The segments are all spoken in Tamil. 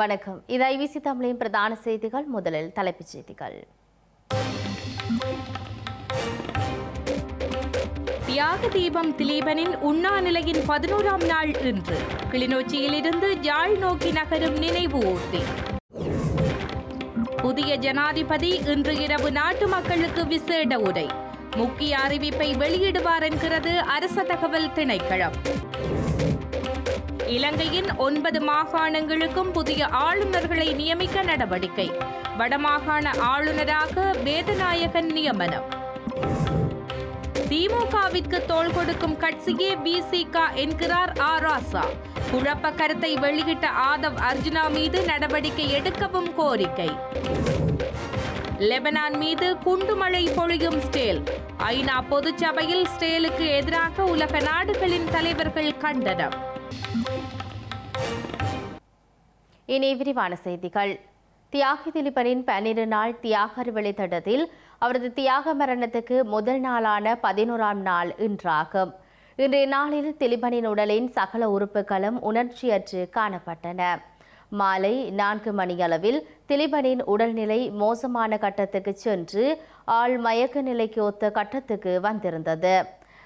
வணக்கம். இது ஐவிசி தமிழின் பிரதான செய்திகள். முதலில் தலைப்புச் செய்திகள். தியாக தீபம் திலீபனின் உண்ணா நிலையின் பதினோராம் நாள் இன்று. கிளிநொச்சியிலிருந்து யாழ் நோக்கி நகரும் நினைவு ஊர்தி. புதிய ஜனாதிபதி இன்று இரவு நாட்டு மக்களுக்கு விசேட உரை. முக்கிய அறிவிப்பை வெளியிடுவார் என்கிறது அரச தகவல் திணைக்களம். இலங்கையின் ஒன்பது மாகாணங்களுக்கும் புதிய ஆளுநர்களை நியமிக்க நடவடிக்கை. வடமாகாண ஆளுநராக வேதநாயகன் நியமனம். திமுகவிற்கு தோள் கொடுக்கும் கட்சியே பிசிக என்கிறார் ஆ. ராசா. குழப்ப கருத்தை வெளியிட்ட ஆதவ் அர்ஜுனா மீது நடவடிக்கை எடுக்கவும் கோரிக்கை. லெபனான் மீது குண்டுமழை பொழியும் ஸ்டேல். ஐநா பொதுச்சபையில் ஸ்டேலுக்கு எதிராக உலக நாடுகளின் தலைவர்கள் கண்டனம். இனி விரிவான செய்திகள். தியாகி திலீபனின் பன்னிரு நாள் தியாக வழித்தடத்தில் அவரது தியாக மரணத்துக்கு முதல் நாளான பதினோராம் நாள் இன்றாகும். இன்றைய நாளில் திலீபனின் உடலின் சகல உறுப்புகளும் உணர்ச்சியற்று காணப்பட்டன. மாலை நான்கு மணியளவில் திலீபனின் உடல்நிலை மோசமான கட்டத்துக்கு சென்று ஆள் மயக்க நிலைக்கு ஒத்த கட்டத்துக்கு வந்திருந்தது.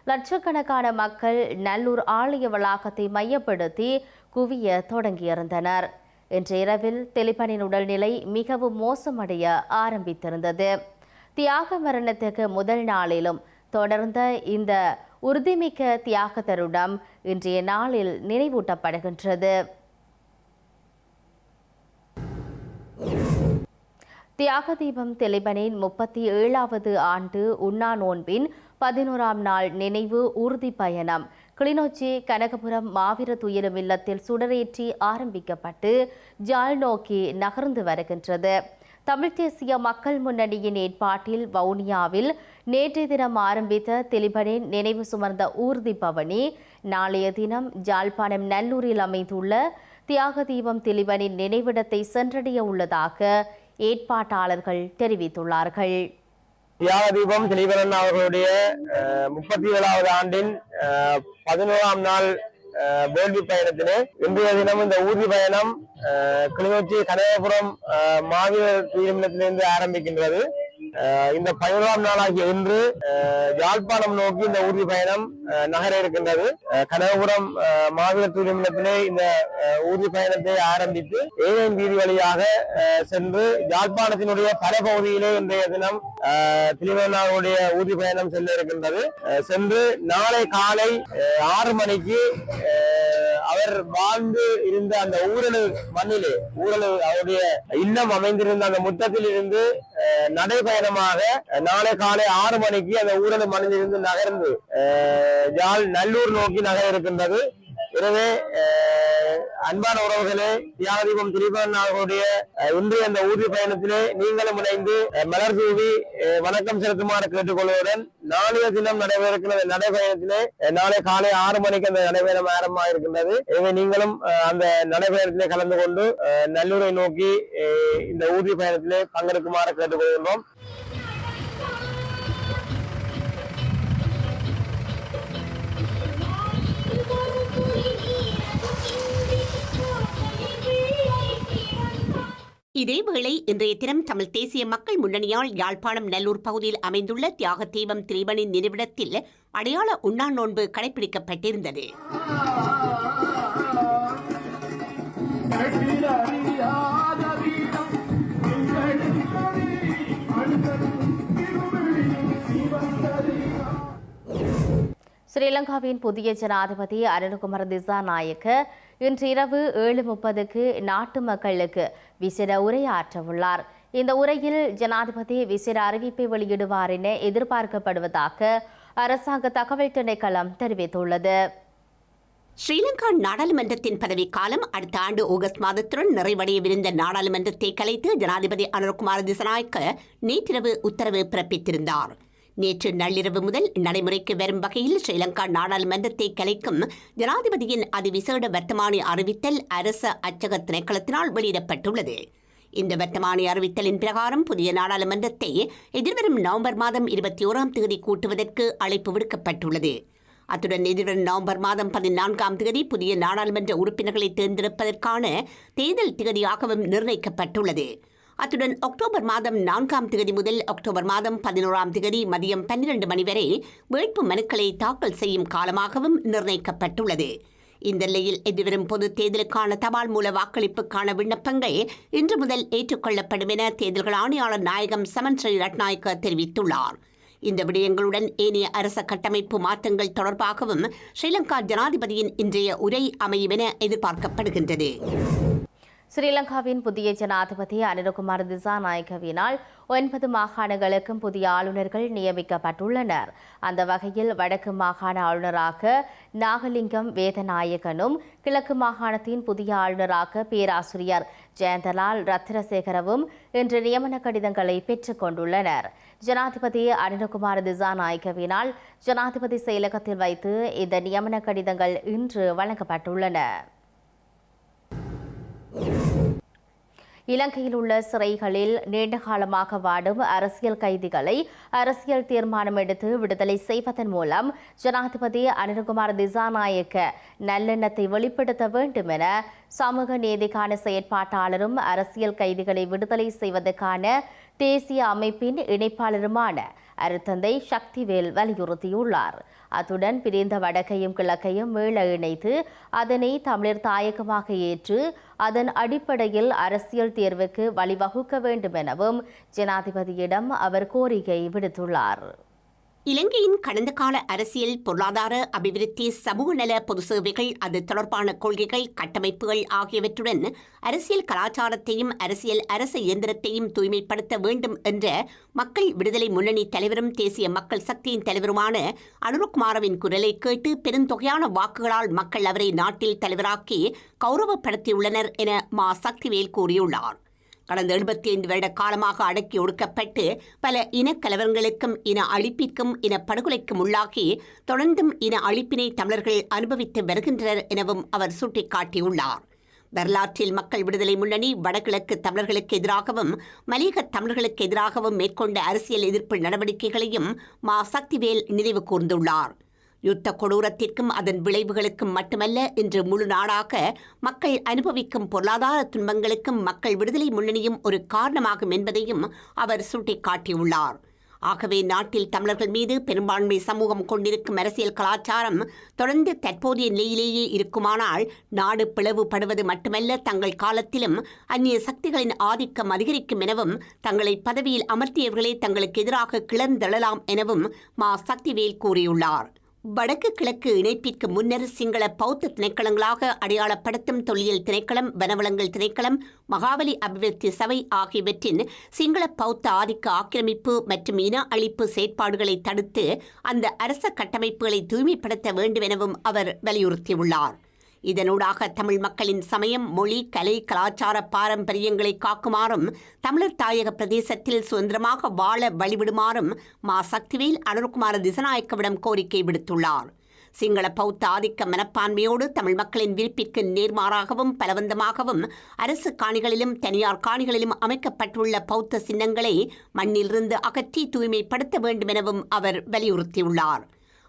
லட்சக்கணக்கான மக்கள் நல்லூர் ஆலய வளாகத்தை மையப்படுத்தி குவிய தொடங்கியிருந்தனர். இன்று இரவில் திலிபனின் உடல்நிலை மிகவும் மோசமடைய ஆரம்பித்திருந்தது. தியாக மரணத்துக்கு முதல் நாளிலும் தொடர்ந்த இந்த உறுதிமிக்க தியாக தருடம் இன்றைய நாளில் நினைவூட்டப்படுகின்றது. தியாக தீபம் தெளிபனின் முப்பத்தி ஏழாவது ஆண்டு உண்ணா நோன்பின் பதினோராம் நாள் நினைவு ஊர்தி பயணம். கிளிநொச்சி கனகபுரம் மாவீர துயிலும் இல்லத்தில் சுடரேற்றி ஆரம்பிக்கப்பட்டு ஜாழ் நோக்கி நகர்ந்து வருகின்றது. தமிழ்த் தேசிய மக்கள் முன்னணியின் ஏற்பாட்டில் வவுனியாவில் நேற்றைய தினம் ஆரம்பித்த திலிபனின் நினைவு சுமர்ந்த ஊர்தி பவனி நாளைய தினம் ஜாழ்ப்பாணம் நல்லூரில் அமைந்துள்ள தியாக தீபம் திலிபனின் நினைவிடத்தை சென்றடைய உள்ளதாக ஏற்பாட்டாளர்கள் தெரிவித்துள்ளார்கள். தியாக தீபம் திலீபரன் அவர்களுடைய முப்பத்தி ஏழாவது ஆண்டின் அஹ், பதினோராம் நாள் அஹ், வேள்வி பயணத்திலே இன்றைய தினம் இந்த ஊர்தி பயணம் கிளிநொச்சி கனகபுரம் அஹ், மாவீரர் தீர்மனத்திலிருந்து ஆரம்பிக்கின்றது. இந்த பதினோராம் நாளாகிய இன்று யாழ்ப்பாணம் நோக்கி இந்த ஊர்தி பயணம் நகர இருக்கின்றது. கனகபுரம் மாவீர மாவீரர் இந்த ஊர்தி பயணத்தை ஆரம்பித்து ஏழன் வீதி வழியாக சென்று யாழ்ப்பாணத்தினுடைய பல பகுதியிலே இன்றைய தினம் திருவண்ணாவுடைய ஊர்தி பயணம் செல்ல இருக்கின்றது. அஹ், சென்று நாளை காலை ஆறு மணிக்கு அவர் வாழ்ந்து இருந்த அந்த ஊரலு மண்ணிலே ஊரலு அவருடைய இல்லம் அமைந்திருந்த அந்த முத்தத்தில் இருந்து நடைபயணம் நடைபயணமாக நாளை காலை ஆறு மணிக்கு அந்த ஊரது மண்ணிலிருந்து நகர்ந்து அஹ், யாழ் நல்லூர் நோக்கி நகர இருக்கின்றது. எனவே அன்பான உறவுகளே தியாகதீபம் திரிபன் அவர்களுடைய இன்றைய அந்த ஊர்தி பயணத்திலே நீங்களும் இணைந்து மலர் தூவி வணக்கம் செலுத்துமாறு கேட்டுக்கொள்வதுடன் நாளைய தினம் நடைபெறுகிற நடைபயணத்திலே நாளை காலை ஆறு மணிக்கு அந்த நடைபயணம் ஆரம்பமாக இருக்கின்றது எனவே நீங்களும் அந்த நடைபயணத்திலே கலந்து கொண்டு நல்லூரை நோக்கி இந்த ஊர்தி பயணத்திலே பங்கெடுக்குமாறு கேட்டுக்கொள்கின்றோம். இதேவேளை இன்றைய தினம் தமிழ் தேசிய மக்கள் முன்னணியால் யாழ்ப்பாணம் நல்லூர் பகுதியில் அமைந்துள்ள தியாக தீபம் திரீபனின் நினைவிடத்தில் அடையாள உண்ணா நோன்பு கடைபிடிக்கப்பட்டிருந்தது. ஸ்ரீலங்காவின் புதிய ஜனாதிபதி அருண்குமார் திசாநாயக்க இன்று இரவு ஏழு முப்பதுக்கு நாட்டு மக்களுக்கு விசேட உரையாற்றவுள்ளார். இந்த உரையில் ஜனாதிபதி விசேட அறிவிப்பை வெளியிடுவார் என எதிர்பார்க்கப்படுவதாக அரசாங்க தகவல் திணைக்களம் தெரிவித்துள்ளது. ஸ்ரீலங்கா நாடாளுமன்றத்தின் பதவிக்காலம் அடுத்த ஆண்டு ஆகஸ்ட் மாதத்துடன் நிறைவடையவிருந்த நாடாளுமன்றத்தை கலைத்து ஜனாதிபதி அனுர்குமார் திசநாயக்க நேற்றிரவு உத்தரவு பிறப்பித்திருந்தார். நேற்று நள்ளிரவு முதல் நடைமுறைக்கு வரும் வகையில் ஸ்ரீலங்கா நாடாளுமன்றத்தை கலைக்கும் ஜனாதிபதியின் அதிவிசேட வர்த்தமானி அறிவித்தல் அரச அச்சக திணைக்களத்தினால் வெளியிடப்பட்டுள்ளது. இந்த வர்த்தமானி அறிவித்தலின் பிரகாரம் புதிய நாடாளுமன்றத்தை எதிர்வரும் நவம்பர் மாதம் இருபத்தி ஓராம் தேதி கூட்டுவதற்கு அழைப்பு விடுக்கப்பட்டுள்ளது. அத்துடன் எதிர்வரும் நவம்பர் மாதம் பதினான்காம் தேதி புதிய நாடாளுமன்ற உறுப்பினர்களை தேர்ந்தெடுப்பதற்கான தேர்தல் திகதியாகவும் நிர்ணயிக்கப்பட்டுள்ளது. அத்துடன் அக்டோபர் மாதம் நான்காம் தேதி முதல் அக்டோபர் மாதம் பதினோராம் தேதி மதியம் பன்னிரண்டு மணி வரை வேட்பு மனுக்களை தாக்கல் செய்யும் காலமாகவும் நிர்ணயிக்கப்பட்டுள்ளது. இந்த நிலையில் எதிர்வரும் பொது தேர்தலுக்கான தபால் மூல வாக்களிப்புக்கான விண்ணப்பங்கள் இன்று முதல் ஏற்றுக்கொள்ளப்படும் என தேர்தல்கள் ஆணையாளர் நாயகம் சமன் ஸ்ரீ ரட்நாயக்க தெரிவித்துள்ளார். இந்த விடயங்களுடன் ஏனைய அரச கட்டமைப்பு மாற்றங்கள் தொடர்பாகவும் ஸ்ரீலங்கா ஜனாதிபதியின் இன்றைய உரை அமையும் என எதிர்பார்க்கப்படுகின்றது. ஸ்ரீலங்காவின் புதிய ஜனாதிபதி அனிருகுமார் திசாநாயகவினால் ஒன்பது மாகாணங்களுக்கும் புதிய ஆளுநர்கள் நியமிக்கப்பட்டுள்ளனர். அந்த வகையில் வடக்கு மாகாண ஆளுநராக நாகலிங்கம் வேதநாயகனும் கிழக்கு மாகாணத்தின் புதிய ஆளுநராக பேராசிரியர் ஜெயந்தலால் ரத்னசேகரவும் இன்று நியமன கடிதங்களை பெற்றுக் கொண்டுள்ளனர். ஜனாதிபதி அனிலகுமார் திசாநாயகவினால் ஜனாதிபதி செயலகத்தில் வைத்து இந்த நியமன கடிதங்கள் இன்று வழங்கப்பட்டுள்ளன. இலங்கையில் உள்ள சிறைகளில் நீண்ட காலமாக வாடும் அரசியல் கைதிகளை அரசியல் தீர்மானம் எடுத்து விடுதலை செய்வதன் மூலம் ஜனாதிபதி அனில்குமார் திசாநாயக்க நல்லெண்ணத்தை வெளிப்படுத்த வேண்டும் என சமூக நீதிக்கான செயற்பாட்டாளரும் அரசியல் கைதிகளை விடுதலை செய்வதற்கான தேசிய அமைப்பின் இணைப்பாளருமான அருத்தந்தை சக்திவேல் வலியுறுத்தியுள்ளார். அத்துடன் பிரிந்த வடக்கையும் கிழக்கையும் மீள இணைத்து அதனை தமிழர் தாயகமாக ஏற்று அதன் அடிப்படையில் அரசியல் தேர்வுக்கு வழிவகுக்க வேண்டும் எனவும் ஜனாதிபதியிடம் அவர் கோரிக்கை விடுத்துள்ளார். இலங்கையின் கடந்த கால அரசியல் பொருளாதார அபிவிருத்தி சமூக நல பொது சேவைகள் அது தொடர்பான கொள்கைகள் கட்டமைப்புகள் ஆகியவற்றுடன் அரசியல் கலாச்சாரத்தையும் அரசியல் அரச இயந்திரத்தையும் தூய்மைப்படுத்த வேண்டும் என்ற மக்கள் விடுதலை முன்னணி தலைவரும் தேசிய மக்கள் சக்தியின் தலைவருமான அனுருகுமாரவின் குரலை கேட்டு பெருந்தொகையான வாக்குகளால் மக்கள் அவரை நாட்டில் தலைவராக்கி கௌரவப்படுத்தியுள்ளனர் என மா. சக்திவேல் கூறியுள்ளார். கடந்த எழுபத்தி ஐந்து வருட காலமாக அடக்கி ஒடுக்கப்பட்டு பல இனக்கலவரங்களுக்கும் இன அழிப்பிற்கும் இன படுகொலைக்கும் உள்ளாகி தொடர்ந்தும் இன அழிப்பினை தமிழர்கள் அனுபவித்து வருகின்றனர் எனவும் அவர் சுட்டிக்காட்டியுள்ளார். வரலாற்றில் மக்கள் விடுதலை முன்னணி வடகிழக்கு தமிழர்களுக்கு எதிராகவும் மலையக தமிழர்களுக்கு எதிராகவும் மேற்கொண்ட அரசியல் எதிர்ப்பு நடவடிக்கைகளையும் மா. சக்திவேல் நினைவு கூர்ந்துள்ளார். யுத்த கொடூரத்திற்கும் அதன் விளைவுகளுக்கும் மட்டுமல்ல இன்று முழு நாடாக மக்கள் அனுபவிக்கும் பொருளாதார துன்பங்களுக்கும் மக்கள் விடுதலை முன்னணியும் ஒரு காரணமாகும் என்பதையும் அவர் சுட்டிக்காட்டியுள்ளார். ஆகவே நாட்டில் தமிழர்கள் மீது பெரும்பான்மை சமூகம் கொண்டிருக்கும் அரசியல் கலாச்சாரம் தொடர்ந்து தற்போதைய நிலையிலேயே இருக்குமானால் நாடு பிளவுபடுவது மட்டுமல்ல தங்கள் காலத்திலும் அந்நிய சக்திகளின் ஆதிக்கம் அதிகரிக்கும் எனவும் தங்களை பதவியில் அமர்த்தியவர்களே தங்களுக்கு எதிராக கிளர்ந்தெழலாம் எனவும் மா சக்திவேல் கூறியுள்ளார். வடக்கு கிழக்கு இணைப்பிற்கு முன்னர் சிங்கள பௌத்த திணைக்களங்களாக அடையாளப்படுத்தும் தொல்லியல் திணைக்களம் வனவளங்கள் திணைக்களம் மகாவலி அபிவிருத்தி சபை ஆகியவற்றின் சிங்கள பௌத்த ஆதிக்க ஆக்கிரமிப்பு மற்றும் இன அழிப்பு செயற்பாடுகளை தடுத்து அந்த அரச கட்டமைப்புகளை தூய்மைப்படுத்த வேண்டும் எனவும் அவர் வலியுறுத்தியுள்ளார். இதனூடாக தமிழ் மக்களின் சமயம் மொழி கலை கலாச்சார பாரம்பரியங்களை காக்குமாறும் தமிழர் தாயக பிரதேசத்தில் சுதந்திரமாக வாழ வழிவிடுமாறும் மா. சக்திவேல் அனுர்குமார திசநாயக்கவிடம் கோரிக்கை விடுத்துள்ளார். சிங்கள பௌத்த ஆதிக்க மனப்பான்மையோடு தமிழ் மக்களின் விருப்பிற்கு நேர்மாறாகவும் பலவந்தமாகவும் அரசு காணிகளிலும் தனியார் காணிகளிலும் அமைக்கப்பட்டுள்ள பௌத்த சின்னங்களை மண்ணிலிருந்து அகற்றி தூய்மைப்படுத்த வேண்டும் எனவும் அவர் வலியுறுத்தியுள்ளார்.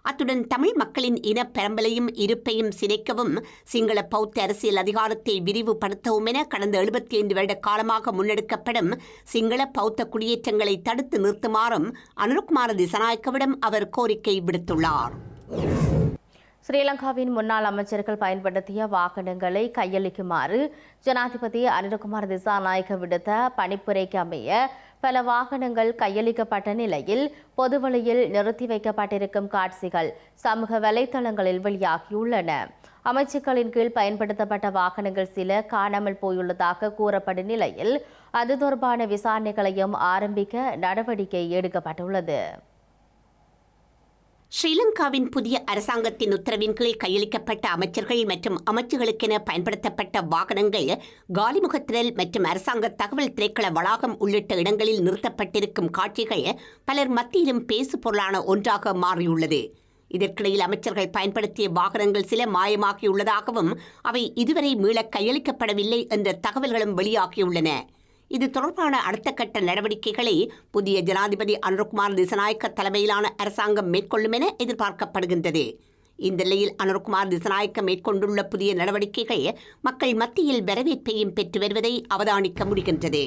அத்துடன் தமிழ் மக்களின் இன பரம்பலையும் இருப்பையும் சிதைக்கவும் சிங்கள பௌத்த அரசியல் அதிகாரத்தை விரிவுபடுத்தவும் என கடந்த எழுபத்தி ஐந்து வருட காலமாக முன்னெடுக்கப்படும் சிங்கள பௌத்த குடியேற்றங்களை தடுத்து நிறுத்துமாறும் அனுருகுமார திசநாயக்கவிடம் அவர் கோரிக்கை விடுத்துள்ளார். ஸ்ரீலங்காவின் முன்னாள் அமைச்சர்கள் பயன்படுத்திய வாகனங்களை கையளிக்குமாறு ஜனாதிபதி அனிருகுமார் திசாநாயக்க விடுத்த பணிப்புரைக்கு அமைய பல வாகனங்கள் கையளிக்கப்பட்ட நிலையில் பொதுவழியில் நிறுத்தி வைக்கப்பட்டிருக்கும் காட்சிகள் சமூக வலைதளங்களில் வெளியாகியுள்ளன. அமைச்சுக்களின் கீழ் பயன்படுத்தப்பட்ட வாகனங்கள் சில காணாமல் போயுள்ளதாக கூறப்படும் நிலையில் அது தொடர்பான விசாரணைகளையும் ஆரம்பிக்க நடவடிக்கை எடுக்கப்பட்டுள்ளது. ஸ்ரீலங்காவின் புதிய அரசாங்கத்தின் உத்தரவின் கீழ் கையளிக்கப்பட்ட அமைச்சர்கள் மற்றும் அமைச்சுகளுக்கென பயன்படுத்தப்பட்ட வாகனங்கள் காலிமுகத்திரல் மற்றும் அரசாங்க தகவல் திரைக்கள வளாகம் உள்ளிட்ட இடங்களில் நிறுத்தப்பட்டிருக்கும் காட்சிகள் பலர் மத்தியிலும் பேசு பொருளான ஒன்றாக மாறியுள்ளது. இதற்கிடையில் அமைச்சர்கள் பயன்படுத்திய வாகனங்கள் சில மாயமாகியுள்ளதாகவும் அவை இதுவரை மீள கையளிக்கப்படவில்லை என்ற தகவல்களும் வெளியாகியுள்ளன. இது தொடர்பான அடுத்த கட்ட நடவடிக்கைகளை புதிய ஜனாதிபதி அனுர்குமார் திசநாயக்க தலைமையிலான அரசாங்கம் மேற்கொள்ளும் என எதிர்பார்க்கப்படுகின்றது. இந்த நிலையில் அனுர்குமார் திசநாயக்க மேற்கொண்டுள்ள புதிய நடவடிக்கைகள் மக்கள் மத்தியில் வரவேற்பையும் பெற்று வருவதை அவதானிக்க முடிகின்றது.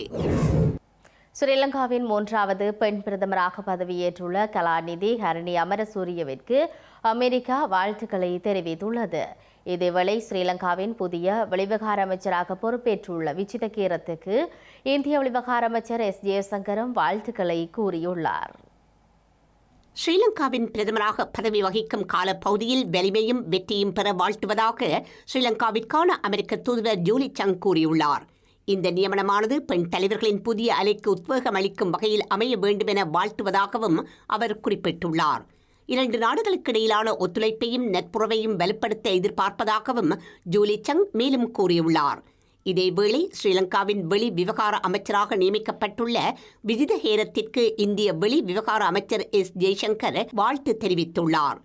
ஸ்ரீலங்காவின் மூன்றாவது பெண் பிரதமராக பதவியேற்றுள்ள கலாநிதி ஹரணி அமரசூரியவிற்கு அமெரிக்கா வாழ்த்துக்களை தெரிவித்துள்ளது. இதேவேளை ஸ்ரீலங்காவின் புதிய வெளிவிவகார அமைச்சராக பொறுப்பேற்றுள்ள விஜித கீரத்துக்கு இந்திய வெளிவிவகார அமைச்சர் எஸ். ஜெயசங்கரும் வாழ்த்துக்களை கூறியுள்ளார். ஸ்ரீலங்காவின் பிரதமராக பதவி வகிக்கும் காலப்பகுதியில் வலிமையும் வெற்றியும் பெற வாழ்த்துவதாக ஸ்ரீலங்காவிற்கான அமெரிக்க தூதுவர் ஜூலி சங் கூறியுள்ளார். இந்த நியமனமானது பெண் தலைவர்களின் புதிய அலைக்கு உத்வேகம் அளிக்கும் வகையில் அமைய வேண்டுமென வாழ்த்துவதாகவும் அவர் குறிப்பிட்டுள்ளார். இரண்டு நாடுகளுக்கிடையிலான ஒத்துழைப்பையும் நட்புறவையும் வலுப்படுத்த எதிர்பார்ப்பதாகவும் ஜூலி சங் மேலும் கூறியுள்ளார். இதேவேளை ஸ்ரீலங்காவின் வெளி விவகார அமைச்சராக நியமிக்கப்பட்டுள்ள விஜித ஹேரத்திற்கு இந்திய வெளி விவகார அமைச்சர் எஸ். ஜெய்சங்கர் வாழ்த்து தெரிவித்துள்ளார்.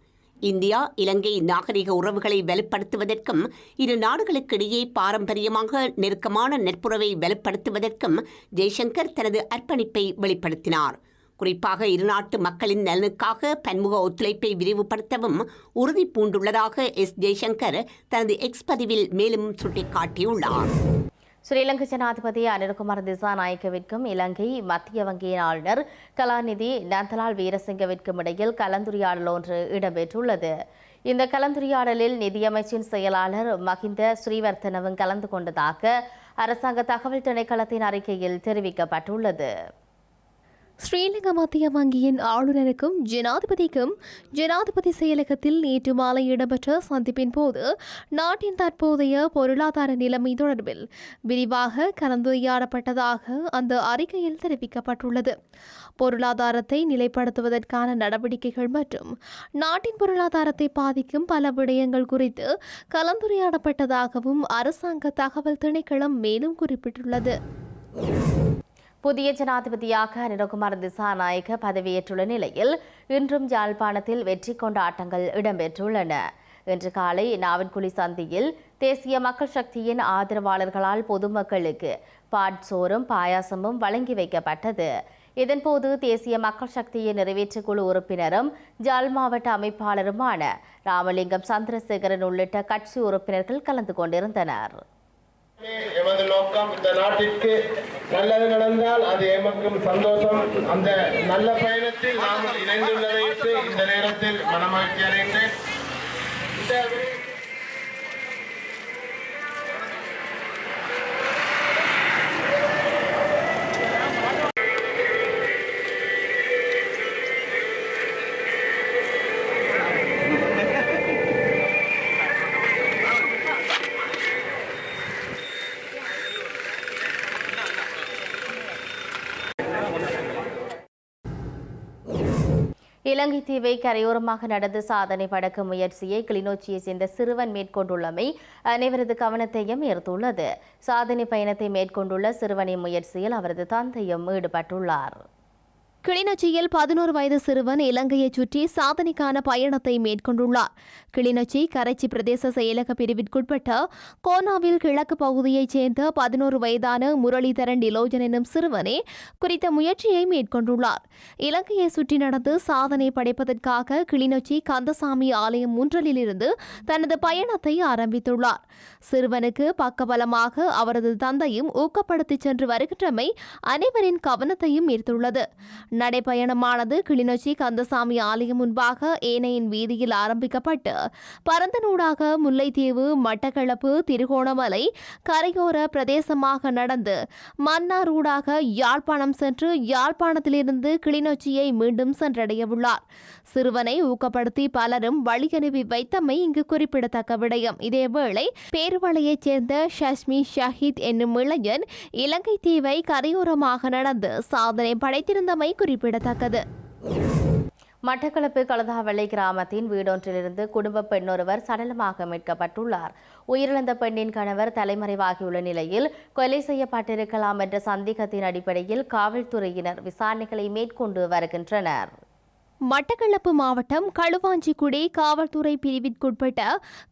இந்தியா இலங்கை நாகரிக உறவுகளை வலுப்படுத்துவதற்கும் இரு நாடுகளுக்கிடையே பாரம்பரியமாக நெருக்கமான நட்புறவை வலுப்படுத்துவதற்கும் ஜெய்சங்கர் தனது அர்ப்பணிப்பை வெளிப்படுத்தினார். குறிப்பாக இருநாட்டு மக்களின் நலனுக்காக பன்முக ஒத்துழைப்பை விரிவுபடுத்தவும் உறுதி பூண்டுள்ளதாக எஸ் ஜெய்சங்கர் தனது எக்ஸ் பதிவில் மேலும் சுட்டிக்காட்டியுள்ளார். ஸ்ரீலங்கை ஜனாதிபதி அனில்குமார் திசாநாயக்கவிற்கும் இலங்கை மத்திய வங்கியின் ஆளுநர் கலாநிதி நந்தலால் வீரசிங்கவிற்கும் இடையில் கலந்துரையாடல் ஒன்று இடம்பெற்றுள்ளது. இந்த கலந்துரையாடலில் நிதியமைச்சின் செயலாளர் மகிந்த ஸ்ரீவர்த்தனவும் கலந்து கொண்டதாக அரசாங்க தகவல் திணைக்களத்தின் அறிக்கையில் தெரிவிக்கப்பட்டுள்ளது. ஸ்ரீலங்கா மத்திய வங்கியின் ஆளுநருக்கும் ஜனாதிபதிக்கும் ஜனாதிபதி செயலகத்தில் நேற்று மாலை இடம்பெற்ற சந்திப்பின் போது நாட்டின் தற்போதைய பொருளாதார நிலைமை தொடர்பில் விரிவாக கலந்துரையாடப்பட்டதாக அந்த அறிக்கையில் தெரிவிக்கப்பட்டுள்ளது. பொருளாதாரத்தை நிலைப்படுத்துவதற்கான நடவடிக்கைகள் மற்றும் நாட்டின் பொருளாதாரத்தை பாதிக்கும் பல விடயங்கள் குறித்து கலந்துரையாடப்பட்டதாகவும் அரசாங்க தகவல் திணைக்களம் மேலும் குறிப்பிட்டுள்ளது. புதிய ஜனாதிபதியாக அனிலகுமார் திசாநாயக பதவியேற்றுள்ள நிலையில் இன்றும் யாழ்ப்பாணத்தில் வெற்றி கொண்டாட்டங்கள் இடம்பெற்றுள்ளன. இன்று காலை நாவன்குழி சந்தியில் தேசிய மக்கள் சக்தியின் ஆதரவாளர்களால் பொதுமக்களுக்கு பாட்சோறும் பாயாசமும் வழங்கி வைக்கப்பட்டது. இதன்போது தேசிய மக்கள் சக்தியின் நிறைவேற்றுக் குழு உறுப்பினரும் ஜால் மாவட்ட அமைப்பாளருமான ராமலிங்கம் சந்திரசேகரன் உள்ளிட்ட கட்சி உறுப்பினர்கள் கலந்து கொண்டிருந்தனர். எமது நோக்கம் இந்த நாட்டிற்கு நல்லது நடந்தால் அது எமக்கும் சந்தோஷம். அந்த நல்ல பயணத்தில் நாம் இணைந்துள்ளதை இந்த நேரத்தில் மனமாக்கி அடைகின்றேன் இலங்கை தீவை கரையோரமாக நடந்து சாதனை படைக்கும் முயற்சியை கிளிநொச்சியை சேர்ந்த சிறுவன் மேற்கொண்டுள்ளமை அனைவரது கவனத்தையும் ஈர்த்துள்ளது. சாதனை பயணத்தை மேற்கொண்டுள்ள சிறுவனின் முயற்சியில் அவரது தந்தையும் ஈடுபட்டுள்ளார். கிளிநொச்சியில் பதினோரு வயது சிறுவன் இலங்கையைச் சுற்றி சாதனைக்கான பயணத்தை மேற்கொண்டுள்ளார். கிளிநொச்சி கரைச்சி பிரதேச செயலக பிரிவிற்குட்பட்ட கோனாவில் கிழக்கு பகுதியைச் சேர்ந்த பதினோரு வயதான முரளிதரன் நிலோஜன் எனும் சிறுவனே குறித்த முயற்சியை மேற்கொண்டுள்ளார். இலங்கையை சுற்றி நடந்து சாதனை படைப்பதற்காக கிளிநொச்சி கந்தசாமி ஆலயம் முன்றலிலிருந்து தனது பயணத்தை ஆரம்பித்துள்ளார். சிறுவனுக்கு பக்கபலமாக அவரது தந்தையும் ஊக்கப்படுத்திச் சென்று வருகின்றமை அனைவரின் கவனத்தையும் ஈர்த்துள்ளது. நடைப்பயணமானது கிளிநொச்சி கந்தசாமி ஆலயம் முன்பாக ஏனையின் வீதியில் ஆரம்பிக்கப்பட்டு பரந்தனூடாக முல்லைத்தீவு மட்டக்களப்பு திருகோணமலை கரையோர பிரதேசமாக நடந்து மன்னாரூடாக யாழ்ப்பாணம் சென்று யாழ்ப்பாணத்திலிருந்து கிளிநொச்சியை மீண்டும் சென்றடையவுள்ளார். சிறுவனை ஊக்கப்படுத்தி பலரும் வழியனுப்பி வைத்தமை இங்கு குறிப்பிடத்தக்க விடயம். இதேவேளை பேருவளையைச் சேர்ந்த ஷஷ்மி ஷஹீத் என்னும் இளைஞன் இலங்கை தீவை கரையோரமாக நடந்து சாதனை படைத்திருந்தமை குறிப்பிடத்தக்கது. மட்டக்களப்பு கலதாவளை கிராமத்தின் வீடொன்றிலிருந்து குடும்ப பெண்ணொருவர் சடலமாக மீட்கப்பட்டுள்ளார். உயிரிழந்த பெண்ணின் கணவர் தலைமறைவாகியுள்ள நிலையில் கொலை செய்யப்பட்டிருக்கலாம் என்ற சந்தேகத்தின் அடிப்படையில் காவல்துறையினர் விசாரணைகளை மேற்கொண்டு வருகின்றனர். மட்டக்களப்பு மாவட்டம் களுவாஞ்சிக்குடி காவல்துறை பிரிவிற்குட்பட்ட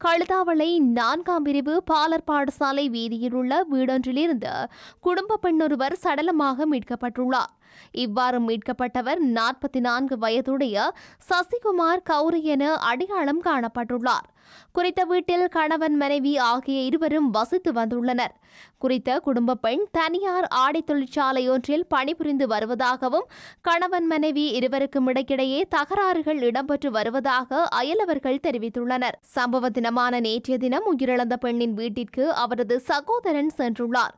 கழுதாவளை நான்காம் பிரிவு பாலர் பாடசாலை வீதியில் உள்ள வீடொன்றிலிருந்து குடும்ப பெண்ணொருவர் சடலமாக மீட்கப்பட்டுள்ளார். இவ்வாறு மீட்கப்பட்டவர் நாற்பத்தி நான்கு வயதுடைய சசிகுமார் கௌரி என அடையாளம் காணப்பட்டுள்ளார். குறித்த வீட்டில் கணவன் மனைவி ஆகிய இருவரும் வசித்து வந்துள்ளனர். குறித்த குடும்ப பெண் தனியார் ஆடை தொழிற்சாலை ஒன்றில் பணிபுரிந்து வருவதாகவும் கணவன் மனைவி இருவருக்கும் இடைக்கிடையே தகராறுகள் இடம்பெற்று வருவதாக அயலவர்கள் தெரிவித்துள்ளனர். சம்பவ தினமான நேற்றைய தினம் உயிரிழந்த பெண்ணின் வீட்டிற்கு அவரது சகோதரன் சென்றுள்ளார்.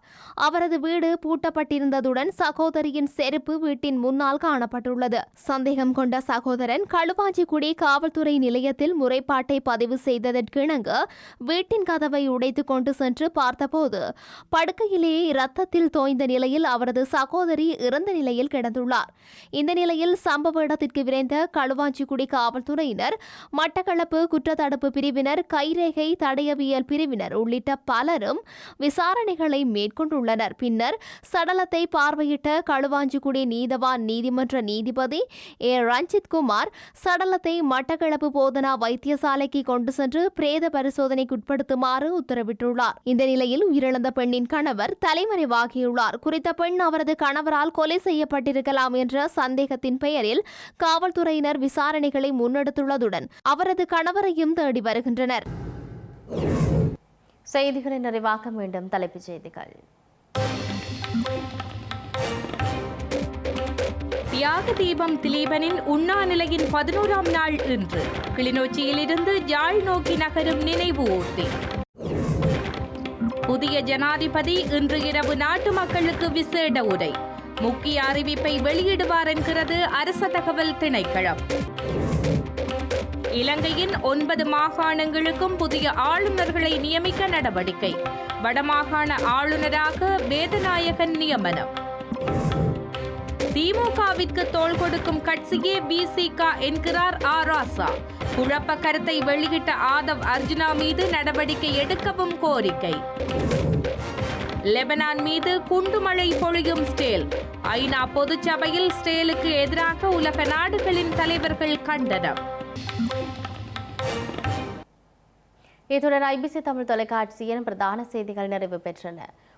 அவரது வீடு பூட்டப்பட்டிருந்ததுடன் சகோதரியின் செருப்பு வீட்டின் முன்னால் காணப்பட்டுள்ளது. சந்தேகம் கொண்ட சகோதரன் களுவாஞ்சிக்குடி காவல்துறை நிலையத்தில் முறைப்பாட்டை பதிவு செய்து செய்ததற்கிணங்க வீட்டின் கதவை உடைத்து கொண்டு சென்று பார்த்தபோது படுக்கையிலேயே இரத்தத்தில் தோய்ந்த நிலையில் அவரது சகோதரி இறந்த நிலையில் கிடந்துள்ளார். இந்த நிலையில் சம்பவ இடத்திற்கு விரைந்த களுவாஞ்சிக்குடி காவல்துறையினர் மட்டக்களப்பு குற்றத்தடுப்பு பிரிவினர் கைரேகை தடயவியல் பிரிவினர் உள்ளிட்ட பலரும் விசாரணைகளை மேற்கொண்டுள்ளனர். பின்னர் சடலத்தை பார்வையிட்ட களுவாஞ்சிக்குடி நீதவான் நீதிமன்ற நீதிபதி ஏ. ரஞ்சித் குமார் சடலத்தை மட்டக்களப்பு போதனா வைத்தியசாலைக்கு கொண்டு சென்று பிரேத பரிசோதனைக்குட்படுத்துமாறு உத்தரவிட்டுள்ளார். இந்த நிலையில் உயிரிழந்த பெண்ணின் கணவர் தலைமறைவாகியுள்ளார். குறித்த பெண் அவரது கணவரால் கொலை செய்யப்பட்டிருக்கலாம் என்ற சந்தேகத்தின் பெயரில் காவல்துறையினர் விசாரணைகளை முன்னெடுத்துள்ளதுடன் அவரது கணவரையும் தேடி வருகின்றனர். செய்திகளை நிறைவாக மீண்டும் தலைப்புச் செய்திகள். யாக தீபம் திலீபனின் உண்ணாநிலையின் பதினோராம் நாள் இன்று. கிளிநொச்சியிலிருந்து யாழ் நோக்கி நகரும் நினைவு ஊர்தி. புதிய ஜனாதிபதி இன்று இரவு நாட்டு மக்களுக்கு விசேட உரை. முக்கிய அறிவிப்பை வெளியிடுவார் என்கிறது அரச தகவல் திணைக்களம். இலங்கையின் ஒன்பது மாகாணங்களுக்கும் புதிய ஆளுநர்களை நியமிக்க நடவடிக்கை. வடமாகாண ஆளுநராக வேதநாயகன் நியமனம். திமுகவிற்கு தோள் கொடுக்கும் கட்சியே பிசிக என்கிறார் ஆ ராசா குழப்ப கருத்தை வெளியிட்ட ஆதவ் அர்ஜுனா மீது நடவடிக்கை எடுக்கவும் கோரிக்கை. லெபனான் மீது குண்டுமழை பொழியும் ஸ்டேல். ஐநா பொதுச்சபையில் ஸ்டேலுக்கு எதிராக உலக நாடுகளின் தலைவர்கள் கண்டனம். இத்துடன் ஐபிசி தமிழ் தொலைக்காட்சியின் பிரதான செய்திகள் நிறைவு பெற்றன.